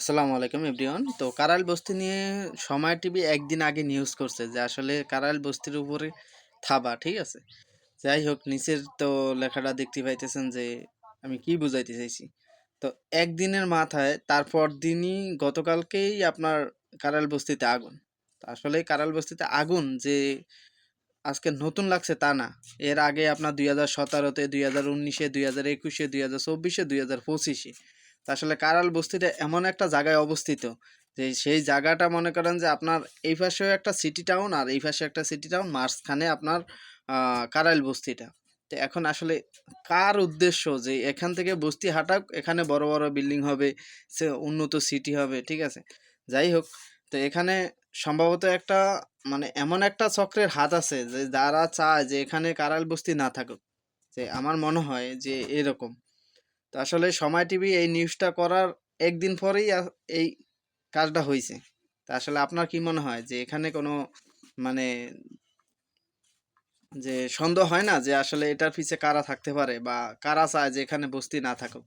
আসসালামু আলাইকুম এভরিওয়ান। তো কারাইল বস্তি নিয়ে সময় টিভি একদিন আগে নিউজ করছে যে আসলে কারাইল বস্তির উপরে থাবা, ঠিক আছে? যাই হোক, নিচের তো লেখাটা দেখতে পাইতেছেন যে আমি কি বুঝাইতে চাইছি। তো একদিনের মাথায় তারপর দিনই গতকালকেই আপনার কারাইল বস্তিতে আগুন। আসলে কারাইল বস্তিতে আগুন যে আজকে নতুন লাগছে তা না। এর আগে আপনার দুই হাজার সতেরোতে, দুই হাজার উনিশে, দুই হাজার একুশে, দুই হাজার চব্বিশে, দুই হাজার পঁচিশে আসলে কারাল বস্তিটা এমন একটা জায়গায় অবস্থিত? যে সেই জায়গাটা মনে করেন যে আপনার এই পাশেও একটা সিটি টাউন আর এই পাশে একটা সিটি টাউন মাঝখানে আপনার কারাইল বস্তিটা তো এখন আসলে কার উদ্দেশ্য যে এখান থেকে বস্তি হাঁটাক, এখানে বড় বড় বিল্ডিং হবে, সে উন্নত সিটি হবে, ঠিক আছে? যাই হোক, তো এখানে সম্ভবত একটা মানে এমন একটা চক্রের হাত আছে যে যারা চায় যে এখানে কারাইল বস্তি না থাকুক। যে আমার মনে হয় যে এরকম। আসলে সময় টিভি এই নিউজটা করার একদিন পরেই এই কাজটা হয়েছে তা আসলে আপনার কি মনে হয় যে এখানে কোনো মানে যে সন্দেহ হয় না যে আসলে এটার পিছে কারা থাকতে পারে বা কারা চায় যে এখানে বস্তি না থাকুক?